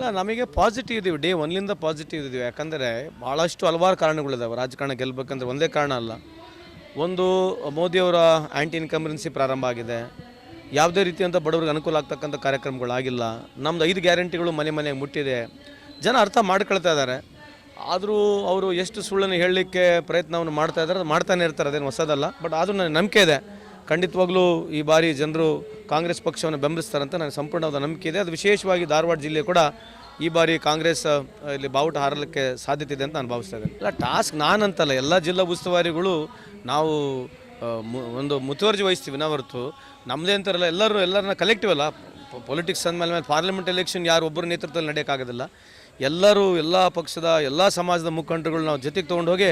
ಇಲ್ಲ, ನಮಗೆ ಪಾಸಿಟಿವ್ ಇದೀವಿ ಡೇ ಒನ್ಲಿಂದ ಪಾಸಿಟಿವ್ ಇದೀವಿ ಯಾಕಂದರೆ ಭಾಳಷ್ಟು ಹಲವಾರು ಕಾರಣಗಳಿದಾವೆ. ರಾಜಕಾರಣ ಗೆಲ್ಲಬೇಕಂದ್ರೆ ಒಂದೇ ಕಾರಣ ಅಲ್ಲ. ಒಂದು ಮೋದಿಯವರ ಆ್ಯಂಟಿ ಇನ್ಕಂಬರೆನ್ಸಿ ಪ್ರಾರಂಭ ಆಗಿದೆ. ಯಾವುದೇ ರೀತಿಯಂಥ ಬಡವರಿಗೆ ಅನುಕೂಲ ಆಗ್ತಕ್ಕಂಥ ಕಾರ್ಯಕ್ರಮಗಳಾಗಿಲ್ಲ ನಮ್ದು ಐದು ಗ್ಯಾರಂಟಿಗಳು ಮನೆ ಮನೆಗೆ ಮುಟ್ಟಿದೆ. ಜನ ಅರ್ಥ ಮಾಡ್ಕೊಳ್ತಾ ಇದ್ದಾರೆ ಆದರೂ ಅವರು ಎಷ್ಟು ಸುಳ್ಳನ್ನು ಹೇಳಲಿಕ್ಕೆ ಪ್ರಯತ್ನವನ್ನು ಮಾಡ್ತಾ ಇದ್ದಾರೆ ಮಾಡ್ತಾನೆ ಇರ್ತಾರೆ. ಅದೇನು ಹೊಸದಲ್ಲ. ಬಟ್ ಆದರೂ ನನಗೆ ನಂಬಿಕೆ ಇದೆ. ಖಂಡಿತವಾಗ್ಲೂ ಈ ಬಾರಿ ಜನರು ಕಾಂಗ್ರೆಸ್ ಪಕ್ಷವನ್ನು ಬೆಂಬಲಿಸ್ತಾರಂತ ನನಗೆ ಸಂಪೂರ್ಣವಾದ ನಂಬಿಕೆ ಇದೆ. ಅದು ವಿಶೇಷವಾಗಿ ಧಾರವಾಡ ಜಿಲ್ಲೆ ಕೂಡ ಈ ಬಾರಿ ಕಾಂಗ್ರೆಸ್ ಇಲ್ಲಿ ಬಾವುಟ ಹಾರಲಿಕ್ಕೆ ಸಾಧ್ಯತೆ ಇದೆ ಅಂತ ನಾನು ಭಾವಿಸ್ತಾ ಇದ್ದೇನೆ. ಇಲ್ಲ ಟಾಸ್ಕ್ ನಾನಂತಲ್ಲ. ಎಲ್ಲ ಜಿಲ್ಲಾ ಉಸ್ತುವಾರಿಗಳು ನಾವು ಒಂದು ಮುತುವರ್ಜಿ ವಹಿಸ್ತೀವಿ ನಾವು ಹೊರತು. ನಮ್ಮದೇ ಅಂತಾರಲ್ಲ, ಎಲ್ಲರೂ ಎಲ್ಲರನ್ನ ಕಲೆಕ್ಟಿವ್ ಅಲ್ಲ. ಪೊಲಿಟಿಕ್ಸ್ ಅಂದಮೇಲೆ ಮೇಲೆ ಪಾರ್ಲಿಮೆಂಟ್ ಎಲೆಕ್ಷನ್ ಯಾರು ಒಬ್ಬರು ನೇತೃತ್ವದಲ್ಲಿ ನಡೆಯೋಕ್ಕಾಗೋದಿಲ್ಲ. ಎಲ್ಲರೂ ಎಲ್ಲ ಪಕ್ಷದ, ಎಲ್ಲ ಸಮಾಜದ ಮುಖಂಡರುಗಳು ನಾವು ಜೊತೆಗೆ ತೊಗೊಂಡು ಹೋಗಿ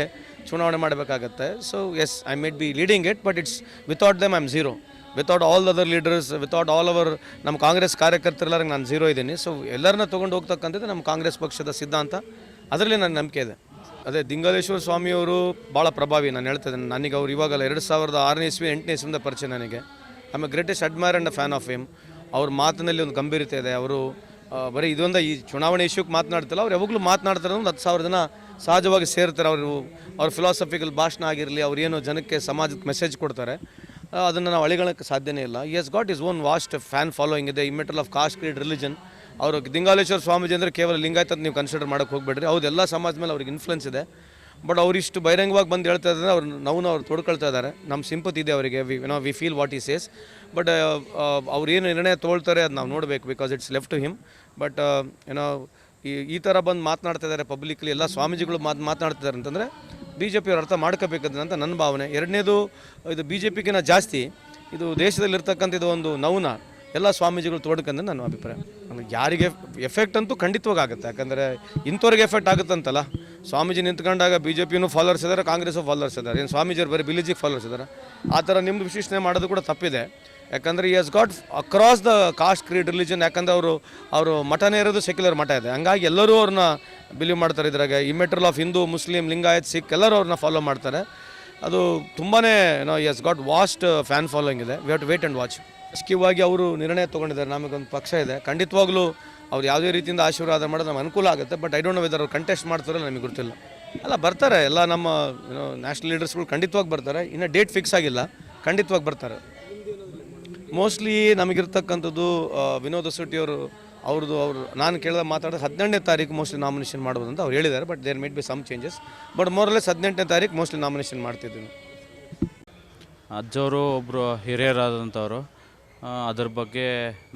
ಚುನಾವಣೆ ಮಾಡಬೇಕಾಗತ್ತೆ. So as I might be leading it but it's without them I am zero without all other leaders without all our ನಮ್ಮ ಕಾಂಗ್ರೆಸ್ ಕಾರ್ಯಕರ್ತರೆಲ್ಲರಿಗೆ ನಾನು ಝೀರೋ ಇದ್ದೀನಿ. ಸೊ ಎಲ್ಲರನ್ನ ತೊಗೊಂಡು ಹೋಗ್ತಕ್ಕಂಥದ್ದು ನಮ್ಮ ಕಾಂಗ್ರೆಸ್ ಪಕ್ಷದ ಸಿದ್ಧಾಂತ. ಅದರಲ್ಲಿ ನನ್ನ ನಂಬಿಕೆ ಇದೆ. ಅದೇ ದಿಂಗಲೇಶ್ವರ ಸ್ವಾಮಿಯವರು ಭಾಳ ಪ್ರಭಾವಿ, ನಾನು ಹೇಳ್ತಾ ಇದ್ದೇನೆ. ನನಗೆ ಅವ್ರು ಇವಾಗಲ್ಲ ಎರಡು ಸಾವಿರದ ಆರನೇ ಇಸ್ವಿ ಎಂಟನೇ ಇಸ್ವಿಯಿಂದ ಪರಿಚಯ ನನಗೆ. ಆಮೇಲೆ greatest admire and a fan of him ಅವ್ರ ಮಾತಿನಲ್ಲಿ ಒಂದು ಗಂಭೀರತೆ ಇದೆ. ಅವರು ಬರೀ ಇದೊಂದು ಈ ಚುನಾವಣೆ ಇಶ್ಯೂಕ್ಕೆ ಮಾತನಾಡ್ತಿಲ್ಲ. ಅವ್ರು ಯಾವಾಗಲೂ ಮಾತನಾಡ್ತಾರೆ ಒಂದು ಹತ್ತು ಸಾವಿರ ಜನ ಸಹಜವಾಗಿ ಸೇರ್ತಾರೆ. ಅವರು ಅವ್ರ ಫಿಲಾಸಫಿಕಲ್ ಭಾಷಣ ಆಗಿರಲಿ, ಅವ್ರು ಏನು ಜನಕ್ಕೆ ಸಮಾಜಕ್ಕೆ ಮೆಸೇಜ್ ಕೊಡ್ತಾರೆ. ಅದನ್ನು ನಾವು ಅಳಿಗಳಕ್ಕೆ ಸಾಧ್ಯನೇ ಇಲ್ಲ. He has got his own vast fan following ಇದೆ. Immaterial of caste creed religion ಅವರು ದಿಂಗಾಲೇಶ್ವರ ಸ್ವಾಮೀಜಿ ಅಂದರೆ ಕೇವಲ ಲಿಂಗಾಯತ ನೀವು ಕನ್ಸಿಡರ್ ಮಾಡೋಕ್ಕೆ ಹೋಗ್ಬೇಡ್ರಿ. ಹೌದು, ಎಲ್ಲ ಸಮಾಜ ಮೇಲೆ ಅವ್ರಿಗೆ ಇನ್ಫ್ಲುಯೆನ್ಸ್ ಇದೆ. ಬಟ್ ಅವರಿಷ್ಟು ಬಹಿರಂಗವಾಗಿ ಬಂದು ಹೇಳ್ತಾ ಇದ್ದಾರೆ, ಅವ್ರು ನೋವು ಅವ್ರು ತೊಡ್ಕೊಳ್ತಾ ಇದ್ದಾರೆ. ನಮ್ಮ ಸಿಂಪತಿ ಇದೆ ಅವರಿಗೆ. We know we feel what he says but ಅವ್ರು ಏನು ನಿರ್ಣಯ ತೊಗೊಳ್ತಾರೆ ಅದು ನಾವು ನೋಡಬೇಕು because it's left to him but ಏನೋ ಈ ಈ ಥರ ಬಂದು ಮಾತನಾಡ್ತಾ ಇದ್ದಾರೆ ಪಬ್ಲಿಕ್ಲಿ ಎಲ್ಲ ಸ್ವಾಮೀಜಿಗಳು ಮಾತು, ಮಾತನಾಡ್ತಿದ್ದಾರೆ ಅಂತಂದರೆ ಬಿ ಜೆ ಪಿಯವ್ರು ಅರ್ಥ ಮಾಡ್ಕೋಬೇಕಂತ ನನ್ನ ಭಾವನೆ. ಎರಡನೇದು, ಇದು ಬಿ ಜೆ ಪಿಗಿನ ಜಾಸ್ತಿ, ಇದು ದೇಶದಲ್ಲಿರ್ತಕ್ಕಂಥ ಇದು ಒಂದು ನೋವನ್ನ ಎಲ್ಲ ಸ್ವಾಮೀಜಿಗಳು ತೋಡ್ಕಂದ್ರೆ ನನ್ನ ಅಭಿಪ್ರಾಯ. ಯಾರಿಗೆ ಎಫೆಕ್ಟ್ ಅಂತೂ ಖಂಡಿತವಾಗಿ ಆಗುತ್ತೆ. ಯಾಕಂದರೆ ಇಂಥವ್ರಿಗೆ ಎಫೆಕ್ಟ್ ಆಗುತ್ತಂತಲ್ಲ. ಸ್ವಾಮೀಜಿ ನಿಂತ್ಕೊಂಡಾಗ ಬಿ ಜೆ ಪಿನೂ ಫಾಲೋರ್ಸ್ ಇದ್ದಾರೆ ಕಾಂಗ್ರೆಸ್ಸು ಫಾಲೋರ್ಸ್ ಇದ್ದಾರೆ ಏನು ಸ್ವಾಮೀಜಿಯವ್ರು ಬರೀ ಬಿಲಿಜಿಗೆ ಫಾಲೋರ್ಸ್ ಇದ್ದಾರೆ ಆ ಥರ ನಿಮ್ಮದು ವಿಶ್ಲೇಷಣೆ ಮಾಡೋದು ಕೂಡ ತಪ್ಪಿದೆ. ಯಾಕಂದರೆ he has got across the caste creed religion ಯಾಕಂದರೆ ಅವರು ಅವರು ಮಠನೇ ಇರೋದು ಸೆಕ್ಯುಲರ್ ಮಠ ಇದೆ. ಹಂಗಾಗಿ ಎಲ್ಲರೂ ಅವ್ರನ್ನ ಬಿಲೀವ್ ಮಾಡ್ತಾರೆ ಇದ್ರಾಗೆ. Immaterial of Hindu Muslim Lingayat Sikh ಎಲ್ಲರೂ ಅವ್ರನ್ನ ಫಾಲೋ ಮಾಡ್ತಾರೆ. ಅದು ತುಂಬಾ ಏನೋ has got vast fan following ಇದೆ. We have wait and watch ರಾಜಕೀಯವಾಗಿ ಅವರು ನಿರ್ಣಯ ತೊಗೊಂಡಿದ್ದಾರೆ. ನಮಗೊಂದು ಪಕ್ಷ ಇದೆ. ಖಂಡಿತವಾಗ್ಲೂ ಅವ್ರು ಯಾವುದೇ ರೀತಿಯಿಂದ ಆಶೀರ್ವಾದ ಮಾಡೋದು ನಮ್ಗೆ ಅನುಕೂಲ ಆಗುತ್ತೆ but I don't know whether ಅವ್ರು ಕಂಟೆಸ್ಟ್ ಮಾಡ್ತಾರೋ ನಮಗೆ ಗೊತ್ತಿಲ್ಲ. ಅಲ್ಲ, ಬರ್ತಾರೆ, ಎಲ್ಲ ನಮ್ಮ ನ್ಯಾಷನಲ್ ಲೀಡರ್ಸ್ಗಳು ಖಂಡಿತವಾಗಿ ಬರ್ತಾರೆ, ಇನ್ನು ಡೇಟ್ ಫಿಕ್ಸ್ ಆಗಿಲ್ಲ, ಖಂಡಿತವಾಗಿ ಬರ್ತಾರೆ. ಮೋಸ್ಟ್ಲಿ ನಮಗಿರ್ತಕ್ಕಂಥದ್ದು ವಿನೋದ ಅವರು, ಅವ್ರದ್ದು ಅವರು, ನಾನು ಕೇಳಿದ ಮಾತಾಡೋದು ಹದಿನೆಂಟನೇ ತಾರೀಕು ಮೋಸ್ಟ್ಲಿ ನಾಮಿನೇಷನ್ ಮಾಡ್ಬೋದು ಅಂತ ಅವ್ರು ಹೇಳಿದ್ದಾರೆ but there might be some changes but more or less ಹದಿನೆಂಟನೇ ತಾರೀಕು ಮೋಸ್ಟ್ಲಿ ನಾಮಿನೇಷನ್ ಮಾಡ್ತಿದ್ದೀನಿ. ಅಜ್ಜವರು ಒಬ್ಬರು ಹಿರಿಯರಾದಂಥವ್ರು ಅದ್ರ ಬಗ್ಗೆ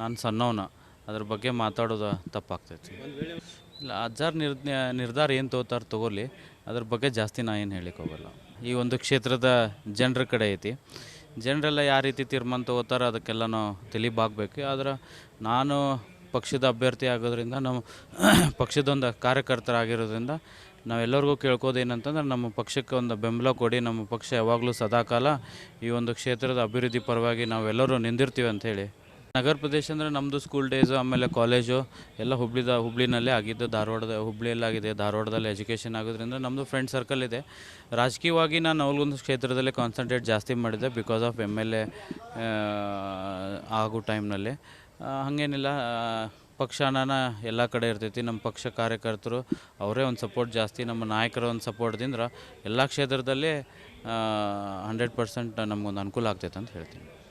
ನಾನು ಸಣ್ಣವನ. ಅದ್ರ ಬಗ್ಗೆ ಮಾತಾಡೋದು ತಪ್ಪಾಗ್ತೈತಿ. ಇಲ್ಲ, ಅಜ್ಜಾರ್ ನಿರ್ ನಿರ್ಧಾರ ಏನು ತಗೋತಾರೆ ತಗೋಲಿ, ಅದ್ರ ಬಗ್ಗೆ ಜಾಸ್ತಿ ನಾ ಏನು ಹೇಳಿಕ್ಕೆ ಹೋಗಲ್ಲ. ಈ ಒಂದು ಕ್ಷೇತ್ರದ ಜನರ ಕಡೆ ಐತಿ. ಜನರೆಲ್ಲ ಯಾವ ರೀತಿ ತೀರ್ಮಾನ ತಗೋತಾರೆ ಅದಕ್ಕೆಲ್ಲ ನಾವು ತಿಳಿಬಾಗಬೇಕು. ಆದ್ರೆ ನಾನು ಪಕ್ಷದ ಅಭ್ಯರ್ಥಿ ಆಗೋದ್ರಿಂದ ನಮ್ಮ ಪಕ್ಷದೊಂದು ಕಾರ್ಯಕರ್ತರಾಗಿರೋದ್ರಿಂದ ನಾವೆಲ್ಲರಿಗೂ ಕೇಳ್ಕೋದು ಏನಂತಂದ್ರೆ ನಮ್ಮ ಪಕ್ಷಕ್ಕೆ ಒಂದು ಬೆಂಬಲ ಕೊಡಿ, ನಮ್ಮ ಪಕ್ಷ ಯಾವಾಗಲೂ ಸದಾಕಾಲ ಈ ಒಂದು ಕ್ಷೇತ್ರದ ಅಭಿವೃದ್ಧಿ ಪರವಾಗಿ ನಾವೆಲ್ಲರೂ ನಿಂದಿರ್ತೀವಿ ಅಂಥೇಳಿ ನಗರ ಪ್ರದೇಶ ಅಂದರೆ ನಮ್ಮದು ಸ್ಕೂಲ್ ಡೇಸು ಆಮೇಲೆ ಕಾಲೇಜು ಎಲ್ಲ ಹುಬ್ಳಿದ, ಹುಬ್ಳಿನಲ್ಲೇ ಆಗಿದ್ದು, ಧಾರವಾಡದ ಹುಬ್ಳಿಯಲ್ಲಾಗಿದೆ ಧಾರವಾಡದಲ್ಲಿ ಎಜುಕೇಷನ್ ಆಗೋದ್ರಿಂದ ನಮ್ಮದು ಫ್ರೆಂಡ್ ಸರ್ಕಲ್ ಇದೆ. ರಾಜಕೀಯವಾಗಿ ನಾನು ಅವಲೊಂದು ಕ್ಷೇತ್ರದಲ್ಲೇ ಕಾನ್ಸಂಟ್ರೇಟ್ ಜಾಸ್ತಿ ಮಾಡಿದ್ದೆ because of M L A ಆಗೋ ಟೈಮ್ನಲ್ಲಿ ಹಾಗೇನಿಲ್ಲ ಪಕ್ಷನ ಎಲ್ಲ ಕಡೆ ಇರ್ತೈತಿ, ನಮ್ಮ ಪಕ್ಷ ಕಾರ್ಯಕರ್ತರು, ಅವರೇ ಒಂದು ಸಪೋರ್ಟ್ ಜಾಸ್ತಿ, ನಮ್ಮ ನಾಯಕರ ಒಂದು ಸಪೋರ್ಟ್ದಿಂದ ಎಲ್ಲ ಕ್ಷೇತ್ರದಲ್ಲಿ ಹಂಡ್ರೆಡ್ ಪರ್ಸೆಂಟ್ ನಮಗೊಂದು ಅನುಕೂಲ ಆಗ್ತೈತೆ ಅಂತ ಹೇಳ್ತೀನಿ.